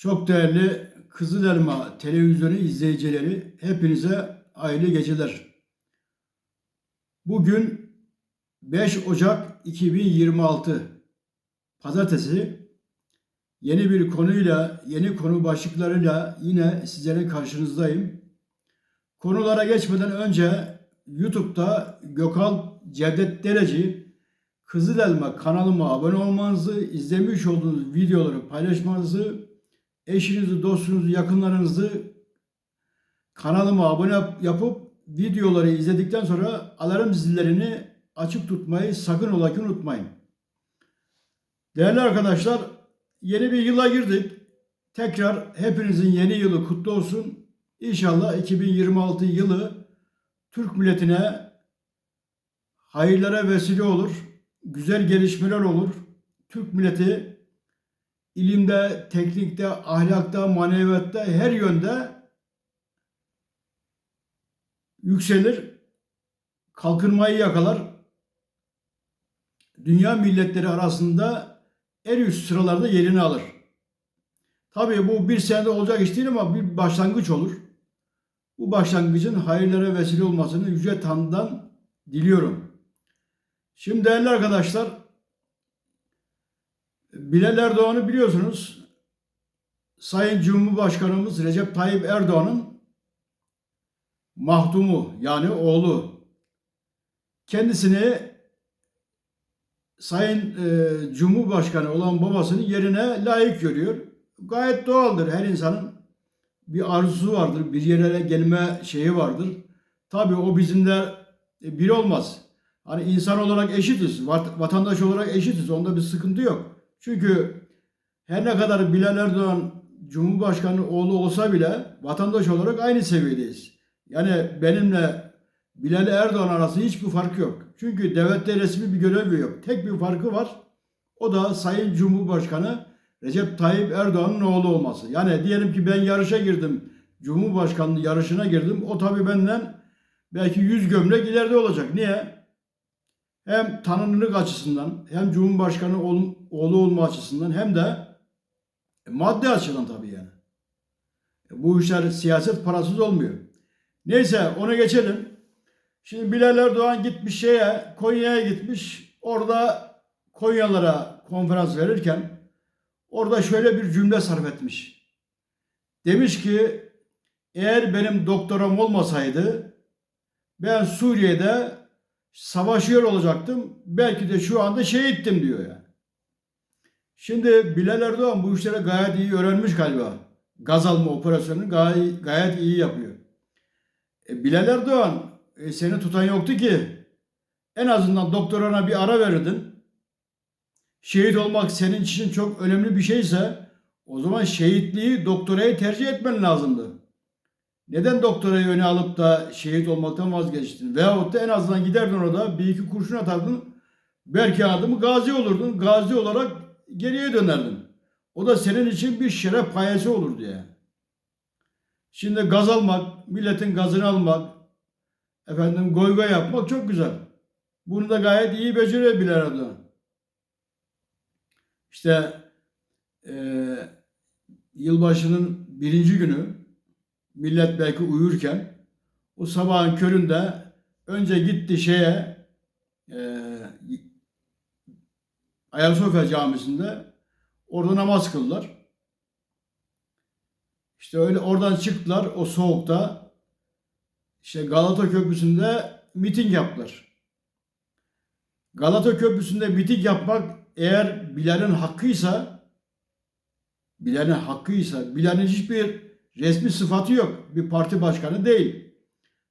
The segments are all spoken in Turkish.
Çok değerli Kızıl Elma televizyonu izleyicileri hepinize hayırlı geceler. Bugün 5 Ocak 2026 Pazartesi yeni bir konuyla, yeni konu başlıklarıyla yine sizlerin karşınızdayım. Konulara geçmeden önce YouTube'da Gökal Cevdet Dereci Kızıl Elma kanalıma abone olmanızı, izlemiş olduğunuz videoları paylaşmanızı eşinizi, dostunuzu, yakınlarınızı kanalıma abone yap- yapıp videoları izledikten sonra alarm zillerini açık tutmayı sakın ola ki unutmayın. Değerli arkadaşlar, yeni bir yıla girdik. Tekrar hepinizin yeni yılı kutlu olsun. İnşallah 2026 yılı Türk milletine hayırlara vesile olur. Güzel gelişmeler olur. Türk milleti ilimde, teknikte, ahlakta, maneviyatta her yönde yükselir, kalkınmayı yakalar. Dünya milletleri arasında en üst sıralarda yerini alır. Tabii bu bir senede olacak iş değil ama bir başlangıç olur. Bu başlangıcın hayırlara vesile olmasını Yüce Tanrı'dan diliyorum. Şimdi değerli arkadaşlar, Bilal Erdoğan'ı biliyorsunuz. Sayın Cumhurbaşkanımız Recep Tayyip Erdoğan'ın mahdumu yani oğlu. Kendisini Sayın e, Cumhurbaşkanı olan babasının yerine layık görüyor. Gayet doğaldır her insanın bir arzusu vardır, bir yerlere gelme şeyi vardır. Tabii o bizimle e, bir olmaz. Hani insan olarak eşitiz, vat- vatandaş olarak eşitiz. Onda bir sıkıntı yok. Çünkü her ne kadar Bilal Erdoğan Cumhurbaşkanı oğlu olsa bile vatandaş olarak aynı seviyedeyiz. Yani benimle Bilal Erdoğan arasında hiçbir fark yok. Çünkü devlette resmi bir görevi yok. Tek bir farkı var. O da Sayın Cumhurbaşkanı Recep Tayyip Erdoğan'ın oğlu olması. Yani diyelim ki ben yarışa girdim. Cumhurbaşkanlığı yarışına girdim. O tabii benden belki 100 gömlek ileride olacak. Niye? Hem tanınırlık açısından hem Cumhurbaşkanı ol- oğlu olma açısından hem de maddi açıdan tabii yani. Bu işler siyaset parasız olmuyor. Neyse ona geçelim. Şimdi Bilal Erdoğan gitmiş şeye Konya'ya gitmiş. Orada Konyalılara konferans verirken orada şöyle bir cümle sarf etmiş. Demiş ki eğer benim doktoram olmasaydı ben Suriye'de savaşıyor olacaktım. Belki de şu anda şehittim diyor yani. Şimdi Bilal Erdoğan bu işleri gayet iyi öğrenmiş galiba. Gaz alma operasyonunu gayet, gayet iyi yapıyor. E, Bilal Erdoğan e, seni tutan yoktu ki. En azından doktorana bir ara verirdin. Şehit olmak senin için çok önemli bir şeyse o zaman şehitliği doktorayı tercih etmen lazımdı. Neden doktorayı öne alıp da şehit olmaktan vazgeçtin? Veyahut da en azından giderdin orada bir iki kurşun atardın. Belki adımı gazi olurdun. Gazi olarak geriye dönerdin. O da senin için bir şeref payesi olurdu yani. Şimdi gaz almak, milletin gazını almak, efendim goyga yapmak çok güzel. Bunu da gayet iyi Bilal Erdoğan. İşte eee yılbaşının birinci günü millet belki uyurken o sabahın köründe önce gitti şeye eee Ayasofya Camisi'nde orada namaz kıldılar. İşte öyle oradan çıktılar o soğukta. İşte Galata Köprüsü'nde miting yaptılar. Galata Köprüsü'nde miting yapmak eğer Bilal'in hakkıysa Bilal'in hakkıysa Bilal'in hiçbir resmi sıfatı yok. Bir parti başkanı değil.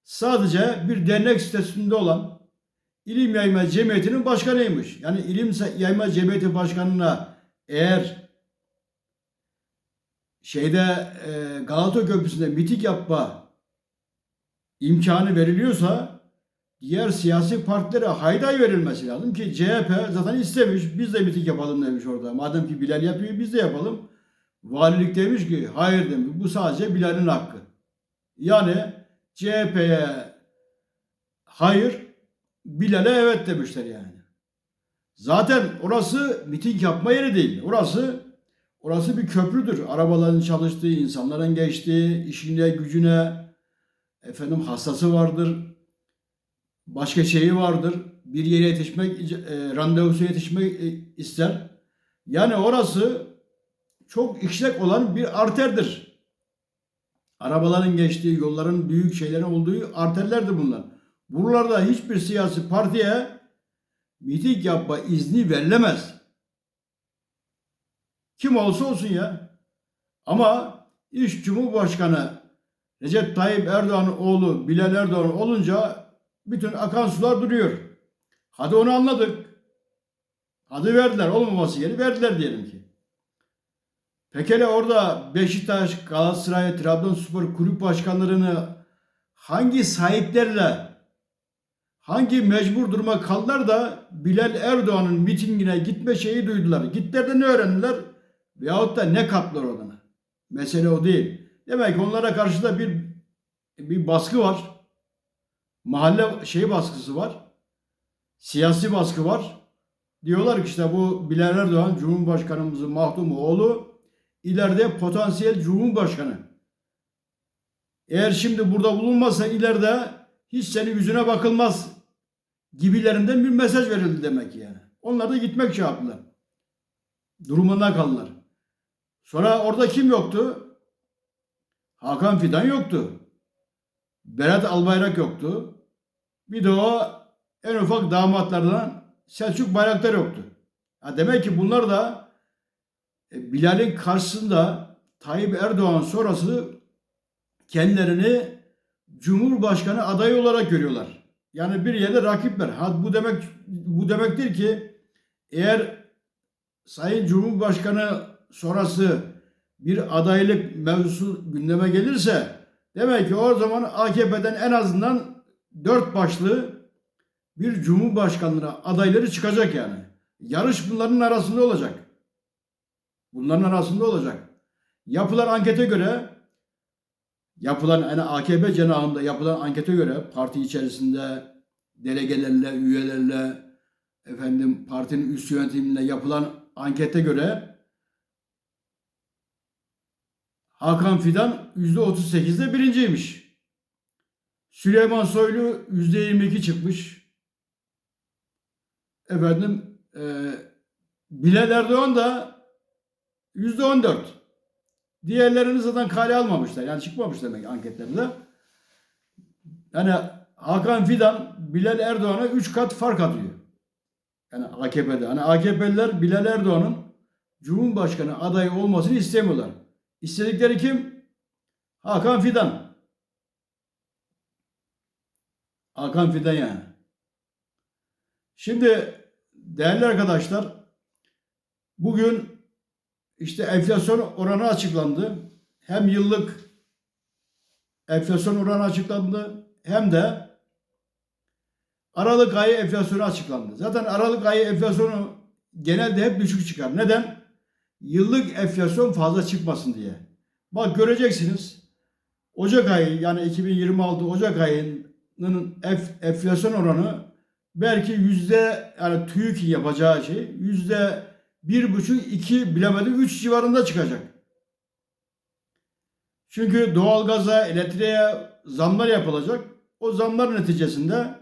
Sadece bir dernek sitesinde olan İlim Yayma Cemiyeti'nin başkanıymış. Yani İlim Yayma Cemiyeti Başkanı'na eğer şeyde e, Galata Köprüsü'nde miting yapma imkanı veriliyorsa diğer siyasi partilere hayday verilmesi lazım ki CHP zaten istemiş biz de miting yapalım demiş orada. Madem ki Bilal yapıyor biz de yapalım. Valilik demiş ki hayır demiş bu sadece Bilal'in hakkı. Yani CHP'ye hayır Bilal'e evet demişler yani. Zaten orası miting yapma yeri değil. Orası Orası bir köprüdür. Arabaların çalıştığı, insanların geçtiği, işine, gücüne, efendim hastası vardır. Başka şeyi vardır. Bir yere yetişmek, e, randevusu yetişmek e, ister. Yani orası çok işlek olan bir arterdir. Arabaların geçtiği, yolların büyük şeylerin olduğu arterlerdir bunlar. Buralarda hiçbir siyasi partiye miting yapma izni verilemez. Kim olsa olsun ya. Ama iş Cumhurbaşkanı Recep Tayyip Erdoğan'ın oğlu Bilal Erdoğan olunca bütün akan sular duruyor. Hadi onu anladık. Hadi verdiler. Olmaması yeri verdiler diyelim ki. Pekala orada Beşiktaş, Galatasaray, Trabzonspor kulüp başkanlarını hangi sahiplerle hangi mecbur duruma kaldılar da Bilal Erdoğan'ın mitingine gitme şeyi duydular. Gittiler de ne öğrendiler? Veyahut da ne katlar oradan? Mesele o değil. Demek ki onlara karşı da bir bir baskı var. Mahalle şey baskısı var. Siyasi baskı var. Diyorlar ki işte bu Bilal Erdoğan Cumhurbaşkanımızın mahdumu oğlu ileride potansiyel Cumhurbaşkanı. Eğer şimdi burada bulunmazsa ileride hiç senin yüzüne bakılmaz gibilerinden bir mesaj verildi demek yani. Onlar da gitmek şey yaptılar. Durumunda kaldılar. Sonra orada kim yoktu? Hakan Fidan yoktu. Berat Albayrak yoktu. Bir de o en ufak damatlardan Selçuk Bayraktar yoktu. Ha demek ki bunlar da Bilal'in karşısında Tayyip Erdoğan sonrası kendilerini Cumhurbaşkanı adayı olarak görüyorlar. Yani bir yerde rakipler. Ha bu demek bu demektir ki eğer Sayın Cumhurbaşkanı sonrası bir adaylık mevzusu gündeme gelirse demek ki o zaman AKP'den en azından dört başlı bir cumhurbaşkanlığı adayları çıkacak yani. Yarış bunların arasında olacak. Bunların arasında olacak. Yapılan ankete göre yapılan yani AKP cenahında yapılan ankete göre parti içerisinde delegelerle, üyelerle efendim partinin üst yönetimiyle yapılan ankete göre Hakan Fidan %38'de birinciymiş. Süleyman Soylu %22 çıkmış. Efendim e, Bilal Erdoğan da %14. Diğerlerini zaten kale almamışlar. Yani çıkmamış demek anketlerinde. Yani Hakan Fidan Bilal Erdoğan'a 3 kat fark atıyor. Yani AKP'de. Hani AKP'liler Bilal Erdoğan'ın Cumhurbaşkanı adayı olmasını istemiyorlar. İstedikleri kim? Hakan Fidan. Hakan Fidan yani. Şimdi değerli arkadaşlar bugün işte enflasyon oranı açıklandı. Hem yıllık enflasyon oranı açıklandı hem de Aralık ayı enflasyonu açıklandı. Zaten Aralık ayı enflasyonu genelde hep düşük çıkar. Neden? Yıllık enflasyon fazla çıkmasın diye. Bak göreceksiniz. Ocak ayı yani 2026 Ocak ayının enflasyon oranı belki yüzde yani TÜİK'in yapacağı şey yüzde bir buçuk iki bilemedim üç civarında çıkacak. Çünkü doğalgaza, elektriğe zamlar yapılacak. O zamlar neticesinde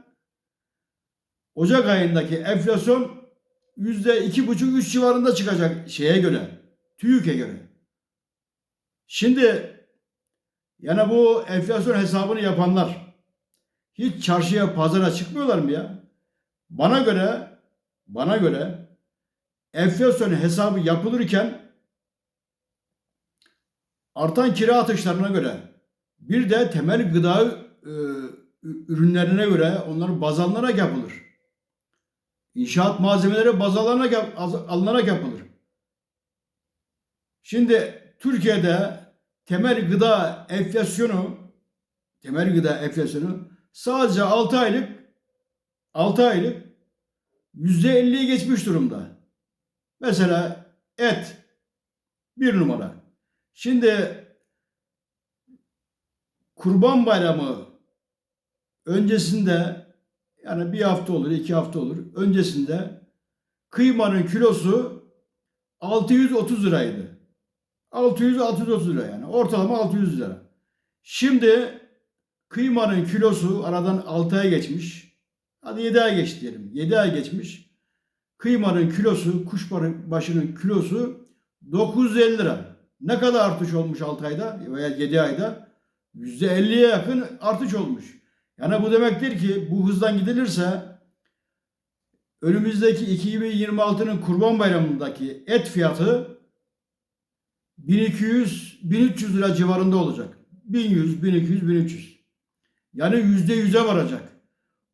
Ocak ayındaki enflasyon yüzde iki buçuk üç civarında çıkacak şeye göre. TÜİK'e göre. Şimdi yani bu enflasyon hesabını yapanlar hiç çarşıya pazara çıkmıyorlar mı ya? Bana göre bana göre enflasyon hesabı yapılırken artan kira atışlarına göre bir de temel gıda e, ürünlerine göre onları baz alınarak yapılır. İnşaat malzemeleri baz alınarak, alınarak yapılır. Şimdi Türkiye'de temel gıda enflasyonu temel gıda enflasyonu sadece 6 aylık 6 aylık %50'yi geçmiş durumda. Mesela et bir numara. Şimdi Kurban Bayramı öncesinde yani bir hafta olur, iki hafta olur. Öncesinde kıymanın kilosu 630 liraydı. 600-630 lira yani. Ortalama 600 lira. Şimdi kıymanın kilosu aradan 6 ay geçmiş. Hadi 7 ay geçti diyelim. 7 ay geçmiş. Kıymanın kilosu, kuşbaşının kilosu 950 lira. Ne kadar artış olmuş 6 ayda veya 7 ayda? %50'ye yakın artış olmuş. Yani bu demektir ki bu hızdan gidilirse önümüzdeki 2026'nın Kurban Bayramı'ndaki et fiyatı 1200 1300 lira civarında olacak. 1100, 1200, 1300. Yani %100'e varacak.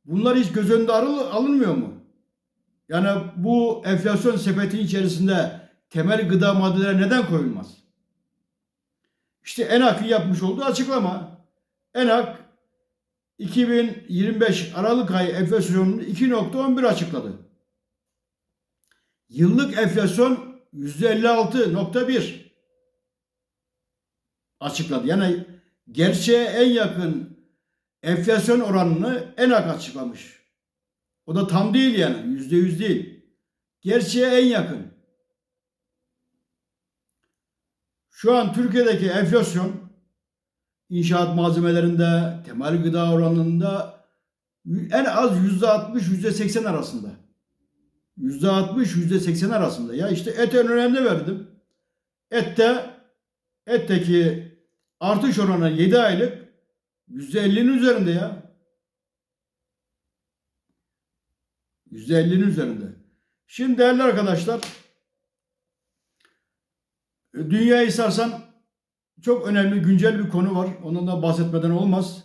Bunlar hiç göz önünde alınmıyor mu? Yani bu enflasyon sepetinin içerisinde temel gıda maddeleri neden koyulmaz? İşte ENAK'ın yapmış olduğu açıklama. ENAK 2025 Aralık ayı enflasyonunu 2.11 açıkladı. Yıllık enflasyon %56.1 açıkladı. Yani gerçeğe en yakın enflasyon oranını ENAK açıklamış. O da tam değil yani. Yüzde yüz değil. Gerçeğe en yakın. Şu an Türkiye'deki enflasyon inşaat malzemelerinde, temel gıda oranında en az yüzde altmış, yüzde seksen arasında. Yüzde altmış, yüzde seksen arasında. Ya işte et en önemli verdim. Ette, etteki artış oranı 7 aylık yüzde ellinin üzerinde ya. Yüzde ellinin üzerinde. Şimdi değerli arkadaşlar, dünyayı sarsan çok önemli güncel bir konu var. Ondan da bahsetmeden olmaz.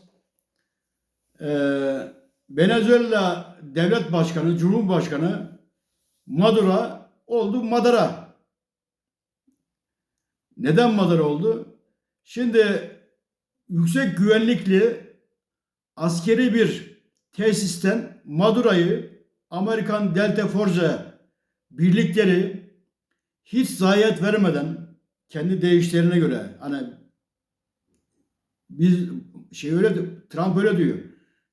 Ee, Venezuela devlet başkanı, cumhurbaşkanı Maduro oldu Madara. Neden Madara oldu? Şimdi yüksek güvenlikli askeri bir tesisten Maduro'yu Amerikan Delta Force birlikleri hiç zayiat vermeden kendi değişlerine göre hani biz şey öyle Trump öyle diyor.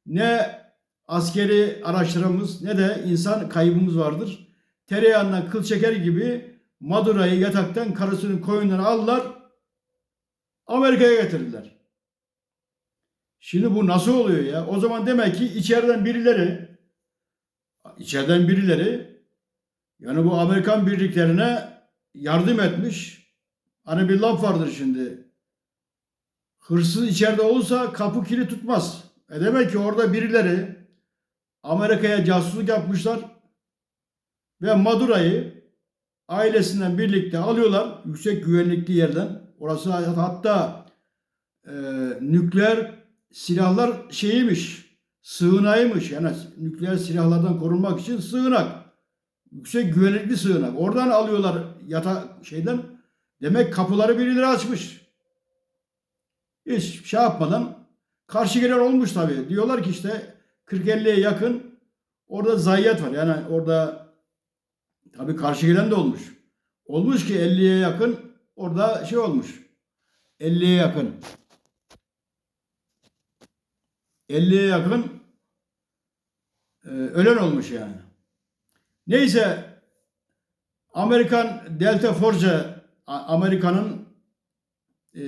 Ne askeri araçlarımız ne de insan kaybımız vardır. Tereyağından kıl çeker gibi Maduro'yu yataktan karısının koyundan aldılar. Amerika'ya getirdiler. Şimdi bu nasıl oluyor ya? O zaman demek ki içeriden birileri içeriden birileri yani bu Amerikan birliklerine yardım etmiş. Hani bir laf vardır şimdi. Hırsız içeride olursa kapı kilit tutmaz. E demek ki orada birileri Amerika'ya casusluk yapmışlar ve Maduro'yu ailesinden birlikte alıyorlar yüksek güvenlikli yerden. Orası hatta e, nükleer silahlar şeyiymiş, sığınağıymış. Yani nükleer silahlardan korunmak için sığınak. Yüksek güvenlikli sığınak. Oradan alıyorlar yata şeyden. Demek kapıları birileri açmış. Hiç şey yapmadan karşı gelen olmuş tabii. Diyorlar ki işte 40-50'ye yakın orada zayiat var. Yani orada tabii karşı gelen de olmuş. Olmuş ki 50'ye yakın orada şey olmuş. 50'ye yakın. 50'ye yakın e, ölen olmuş yani. Neyse Amerikan Delta Force Amerika'nın e,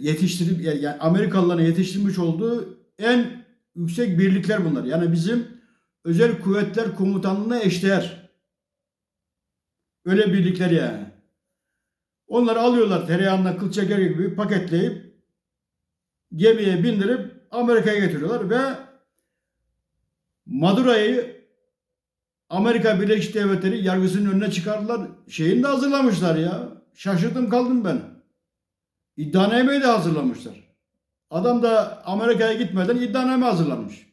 yetiştirip yani Amerikalıların yetiştirmiş olduğu en yüksek birlikler bunlar. Yani bizim özel kuvvetler komutanlığına eşdeğer. Öyle birlikler yani. Onları alıyorlar tereyağından kıl çeker gibi paketleyip gemiye bindirip Amerika'ya getiriyorlar ve Maduro'yu Amerika Birleşik Devletleri yargısının önüne çıkardılar. Şeyini de hazırlamışlar ya. Şaşırdım kaldım ben. İddianameyi de hazırlamışlar. Adam da Amerika'ya gitmeden iddianame hazırlamış.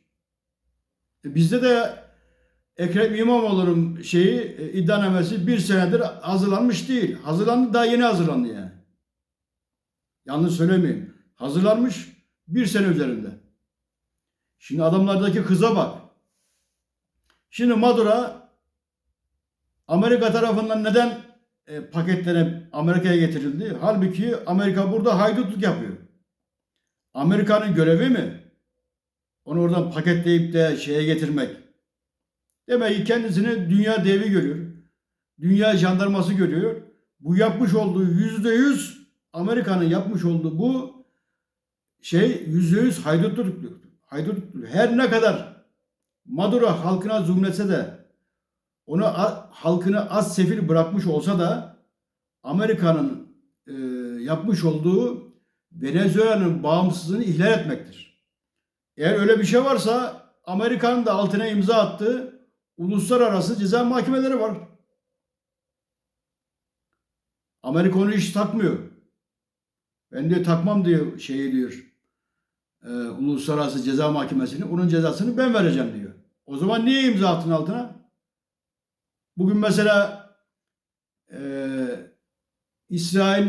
E bizde de Ekrem İmamoğlu'nun şeyi e, iddianamesi bir senedir hazırlanmış değil. Hazırlandı daha yeni hazırlandı yani. Yanlış söylemeyeyim. Hazırlanmış bir sene üzerinde. Şimdi adamlardaki kıza bak. Şimdi Maduro Amerika tarafından neden e, paketlere Amerika'ya getirildi? Halbuki Amerika burada haydutluk yapıyor. Amerika'nın görevi mi? Onu oradan paketleyip de şeye getirmek. Demek ki kendisini dünya devi görüyor. Dünya jandarması görüyor. Bu yapmış olduğu yüzde yüz Amerika'nın yapmış olduğu bu şey yüzde yüz haydutluk. Haydutluk. Her ne kadar Maduro halkına zulmetse de onu halkını az sefil bırakmış olsa da Amerika'nın e, yapmış olduğu Venezuela'nın bağımsızlığını ihlal etmektir. Eğer öyle bir şey varsa Amerika'nın da altına imza attığı uluslararası ceza mahkemeleri var. Amerika onu hiç takmıyor. Ben diyor takmam diyor şeyi diyor. E, uluslararası ceza mahkemesini onun cezasını ben vereceğim diyor. O zaman niye imza attın altına? Bugün mesela e, İsrail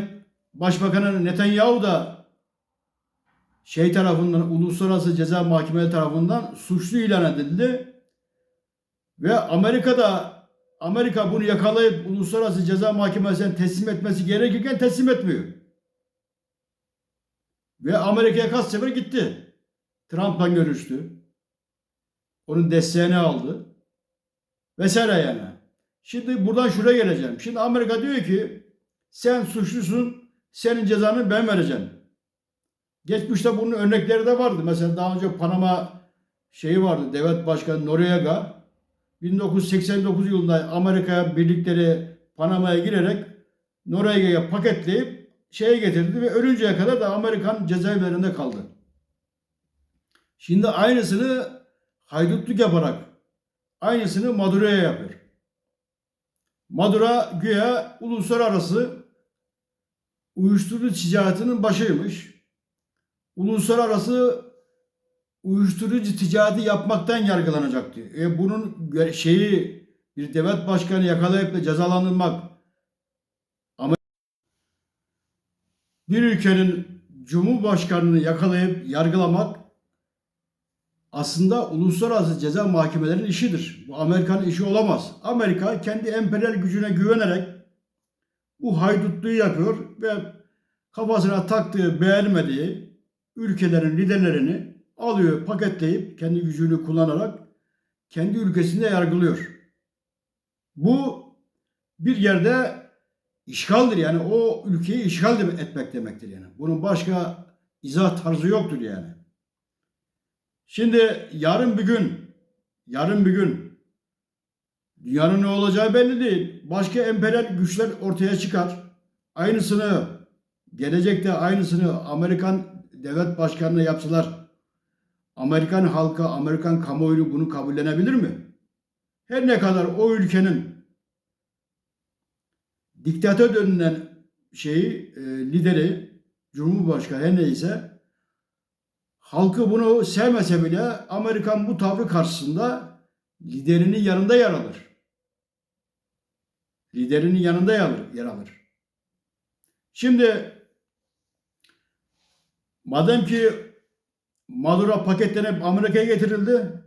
Başbakanı Netanyahu da şey tarafından uluslararası ceza mahkemeleri tarafından suçlu ilan edildi. Ve Amerika'da Amerika bunu yakalayıp uluslararası ceza mahkemesine teslim etmesi gerekirken teslim etmiyor. Ve Amerika'ya kaç sefer gitti. Trump'la görüştü. Onun desteğini aldı. Vesaire yani. Şimdi buradan şuraya geleceğim. Şimdi Amerika diyor ki sen suçlusun, senin cezanı ben vereceğim. Geçmişte bunun örnekleri de vardı. Mesela daha önce Panama şeyi vardı. Devlet Başkanı Noriega 1989 yılında Amerika birlikleri Panama'ya girerek Noriega'ya paketleyip şeye getirdi ve ölünceye kadar da Amerikan cezaevlerinde kaldı. Şimdi aynısını haydutluk yaparak aynısını Maduro'ya yapıyor. Maduro güya uluslararası uyuşturucu ticaretinin başıymış. Uluslararası uyuşturucu ticareti yapmaktan yargılanacak diyor. E bunun şeyi bir devlet başkanı yakalayıp da cezalandırmak ama bir ülkenin cumhurbaşkanını yakalayıp yargılamak aslında uluslararası ceza mahkemelerinin işidir. Bu Amerika'nın işi olamaz. Amerika kendi emperyal gücüne güvenerek bu haydutluğu yapıyor ve kafasına taktığı, beğenmediği ülkelerin liderlerini alıyor, paketleyip kendi gücünü kullanarak kendi ülkesinde yargılıyor. Bu bir yerde işgaldir yani o ülkeyi işgal etmek demektir yani. Bunun başka izah tarzı yoktur yani. Şimdi yarın bir gün, yarın bir gün dünyanın ne olacağı belli değil. Başka emperyal güçler ortaya çıkar. Aynısını gelecekte aynısını Amerikan devlet başkanına yapsalar Amerikan halka, Amerikan kamuoyu bunu kabullenebilir mi? Her ne kadar o ülkenin diktatör denilen şeyi, e, lideri, cumhurbaşkanı her neyse halkı bunu sevmese bile Amerikan bu tavrı karşısında liderinin yanında yer alır. Liderinin yanında yer alır. Yer alır. Şimdi madem ki Maduro paketlenip Amerika'ya getirildi.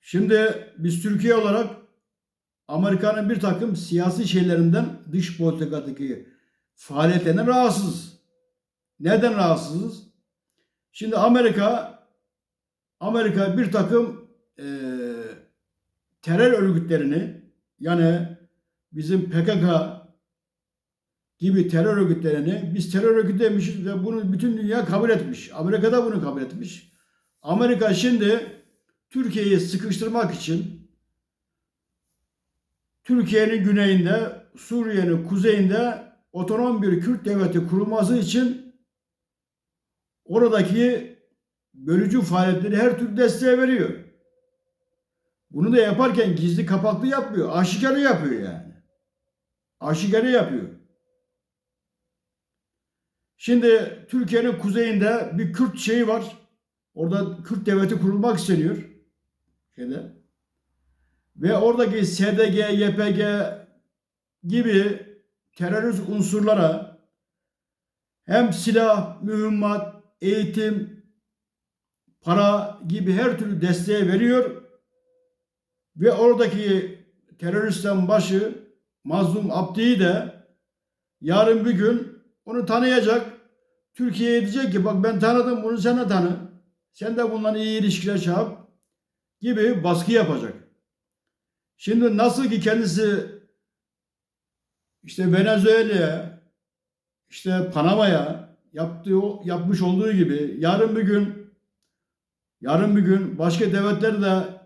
Şimdi biz Türkiye olarak Amerika'nın bir takım siyasi şeylerinden dış politikadaki faaliyetlerinden rahatsızız. Neden rahatsızız? Şimdi Amerika Amerika bir takım eee, terör örgütlerini yani bizim PKK gibi terör örgütlerini biz terör örgütü demişiz ve bunu bütün dünya kabul etmiş. Amerika da bunu kabul etmiş. Amerika şimdi Türkiye'yi sıkıştırmak için Türkiye'nin güneyinde, Suriye'nin kuzeyinde otonom bir Kürt devleti kurulması için oradaki bölücü faaliyetleri her türlü desteğe veriyor. Bunu da yaparken gizli kapaklı yapmıyor. Aşikarı yapıyor yani. Aşikarı yapıyor. Şimdi Türkiye'nin kuzeyinde bir Kürt şeyi var. Orada Kürt devleti kurulmak isteniyor. Şeyde. Ve oradaki SDG, YPG gibi terörist unsurlara hem silah, mühimmat, eğitim, para gibi her türlü desteği veriyor. Ve oradaki teröristten başı Mazlum Abdi'yi de yarın bir gün onu tanıyacak. Türkiye'ye diyecek ki bak ben tanıdım bunu sen de tanı. Sen de bununla iyi ilişkiler çağır gibi baskı yapacak. Şimdi nasıl ki kendisi işte Venezuela'ya, işte Panama'ya yaptığı yapmış olduğu gibi yarın bir gün yarın bir gün başka devletler de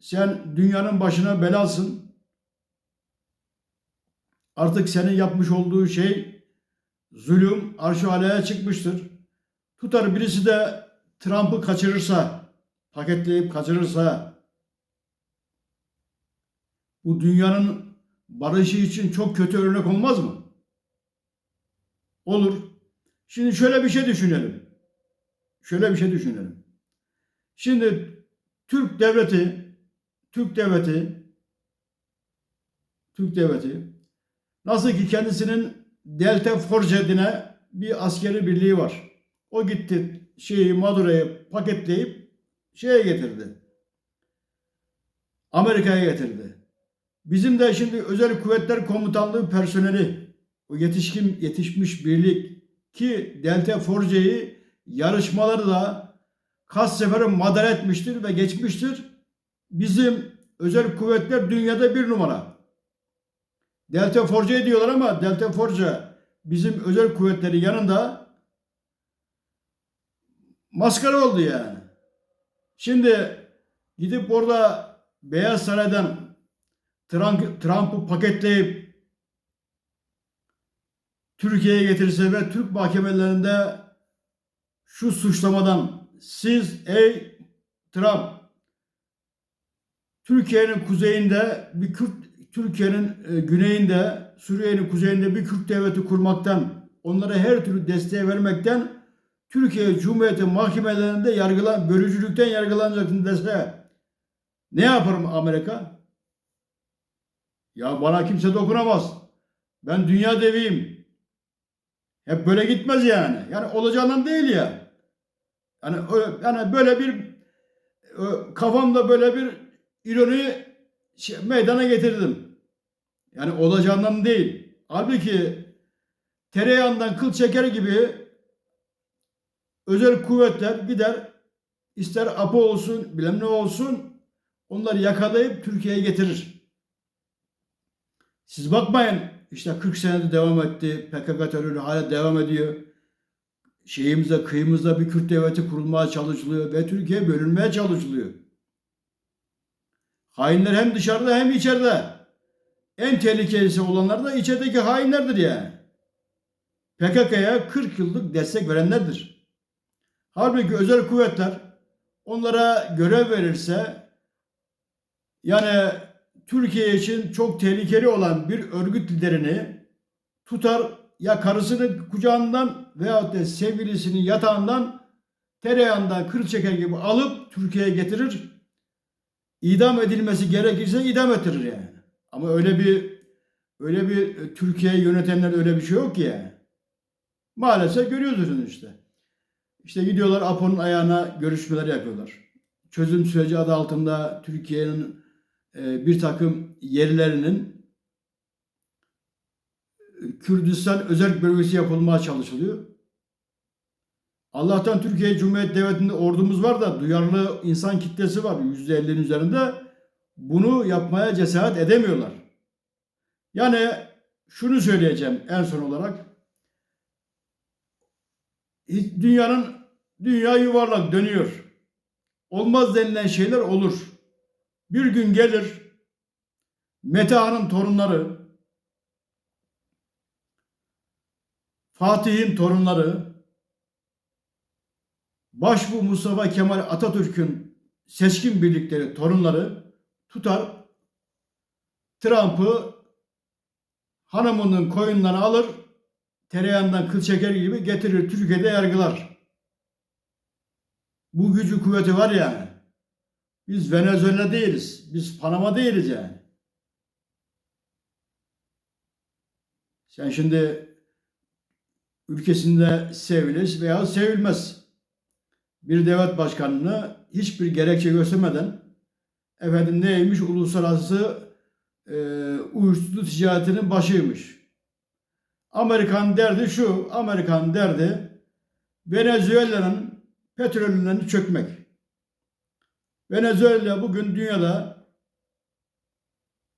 sen dünyanın başına belasın. Artık senin yapmış olduğu şey zulüm arş alaya çıkmıştır. Tutar birisi de Trump'ı kaçırırsa, paketleyip kaçırırsa bu dünyanın barışı için çok kötü örnek olmaz mı? Olur. Şimdi şöyle bir şey düşünelim. Şöyle bir şey düşünelim. Şimdi Türk devleti, Türk devleti, Türk devleti nasıl ki kendisinin Delta Force bir askeri birliği var. O gitti şeyi Madura'yı paketleyip şeye getirdi. Amerika'ya getirdi. Bizim de şimdi Özel Kuvvetler Komutanlığı personeli o yetişkin yetişmiş birlik ki Delta Force'yi yarışmaları da kaç sefere madara etmiştir ve geçmiştir. Bizim özel kuvvetler dünyada bir numara. Delta Force diyorlar ama Delta Force bizim özel kuvvetlerin yanında maskara oldu yani. Şimdi gidip orada Beyaz Saray'dan Trump- Trump'ı paketleyip Türkiye'ye getirse ve Türk mahkemelerinde şu suçlamadan siz ey Trump Türkiye'nin kuzeyinde bir Kürt Türkiye'nin e, güneyinde Suriye'nin kuzeyinde bir Kürt devleti kurmaktan onlara her türlü desteği vermekten Türkiye Cumhuriyeti mahkemelerinde yargılan bölücülükten yargılanacaksın dese ne yaparım Amerika? Ya bana kimse dokunamaz. Ben dünya deviyim. Hep böyle gitmez yani. Yani olacağından değil ya. Yani yani böyle bir kafamda böyle bir ironi şey- meydana getirdim. Yani olacağından değil. Halbuki tereyağından kıl çeker gibi özel kuvvetler gider ister APO olsun bilmem ne olsun onları yakalayıp Türkiye'ye getirir. Siz bakmayın işte 40 senedir devam etti. PKK terörü hala devam ediyor. Şeyimizde, kıyımızda bir Kürt devleti kurulmaya çalışılıyor ve Türkiye bölünmeye çalışılıyor. Hainler hem dışarıda hem içeride. En tehlikelisi olanlar da içerideki hainlerdir yani. PKK'ya 40 yıllık destek verenlerdir. Halbuki özel kuvvetler onlara görev verirse yani Türkiye için çok tehlikeli olan bir örgüt liderini tutar ya karısının kucağından veyahut da sevgilisinin yatağından tereyağından kıl çeker gibi alıp Türkiye'ye getirir. İdam edilmesi gerekirse idam ettirir yani. Ama öyle bir öyle bir e, Türkiye'yi yönetenler öyle bir şey yok ki yani. Maalesef görüyorsunuz işte. İşte gidiyorlar APO'nun ayağına görüşmeler yapıyorlar. Çözüm süreci adı altında Türkiye'nin bir takım yerlerinin e, Kürdistan özel bölgesi yapılmaya çalışılıyor. Allah'tan Türkiye Cumhuriyet Devleti'nde ordumuz var da duyarlı insan kitlesi var %50'nin üzerinde. Bunu yapmaya cesaret edemiyorlar. Yani şunu söyleyeceğim en son olarak. Dünyanın dünya yuvarlak dönüyor. Olmaz denilen şeyler olur. Bir gün gelir Meta'nın torunları, Fatih'in torunları, Başbu Mustafa Kemal Atatürk'ün seçkin birlikleri, torunları tutar Trump'ı hanımının koyundan alır, tereyağından kıl çeker gibi getirir Türkiye'de yargılar. Bu gücü kuvveti var yani. Biz Venezuela değiliz. Biz Panama değiliz yani. Sen şimdi ülkesinde sevilir veya sevilmez. Bir devlet başkanını hiçbir gerekçe göstermeden efendim neymiş uluslararası e, uyuşturucu ticaretinin başıymış. Amerikan derdi şu, Amerikan derdi Venezuela'nın petrolünü çökmek. Venezuela bugün dünyada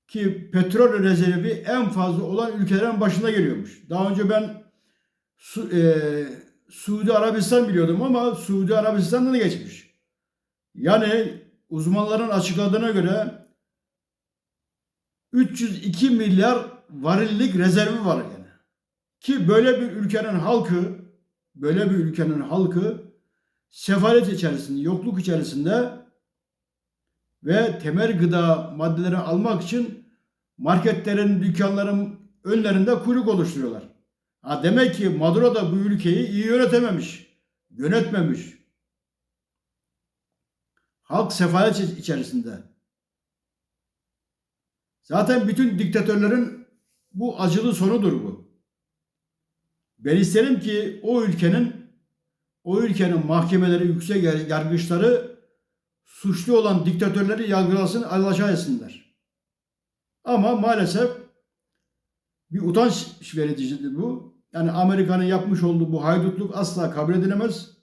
ki petrol rezervi en fazla olan ülkelerin başında geliyormuş. Daha önce ben Su, e, Suudi Arabistan biliyordum ama Suudi Arabistan'da da geçmiş. Yani uzmanların açıkladığına göre 302 milyar varillik rezervi var yani. Ki böyle bir ülkenin halkı, böyle bir ülkenin halkı sefalet içerisinde, yokluk içerisinde ve temel gıda maddeleri almak için marketlerin, dükkanların önlerinde kuyruk oluşturuyorlar. Ha demek ki Maduro da bu ülkeyi iyi yönetememiş, yönetmemiş. Halk sefalet içerisinde. Zaten bütün diktatörlerin bu acılı sonudur bu. Ben isterim ki o ülkenin o ülkenin mahkemeleri, yüksek yargıçları suçlu olan diktatörleri yargılasın, alaşağı. Ama maalesef bir utanç vericidir bu. Yani Amerika'nın yapmış olduğu bu haydutluk asla kabul edilemez.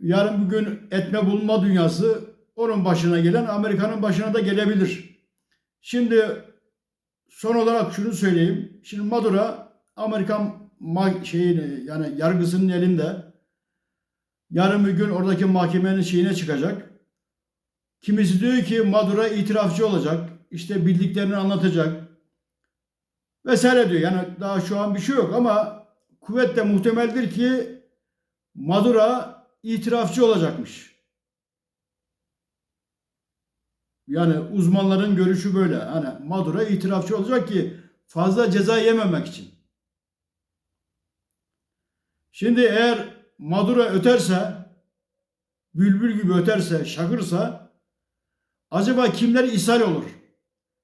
Yarın bugün etme bulma dünyası onun başına gelen Amerika'nın başına da gelebilir. Şimdi son olarak şunu söyleyeyim. Şimdi Maduro Amerikan şeyini yani yargısının elinde. Yarın bir gün oradaki mahkemenin şeyine çıkacak. Kimisi diyor ki Maduro itirafçı olacak. İşte bildiklerini anlatacak. Vesaire diyor. Yani daha şu an bir şey yok ama kuvvetle muhtemeldir ki Maduro itirafçı olacakmış. Yani uzmanların görüşü böyle. Hani Maduro itirafçı olacak ki fazla ceza yememek için. Şimdi eğer Maduro öterse, bülbül gibi öterse, şakırsa acaba kimler ishal olur?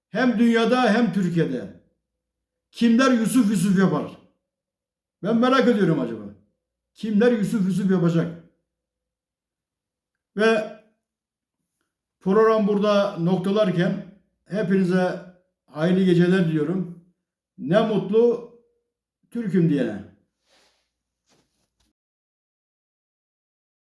Hem dünyada hem Türkiye'de. Kimler Yusuf Yusuf yapar? Ben merak ediyorum acaba. Kimler Yusuf Yusuf yapacak? Ve program burada noktalarken hepinize hayırlı geceler diliyorum. Ne mutlu Türk'üm diyene.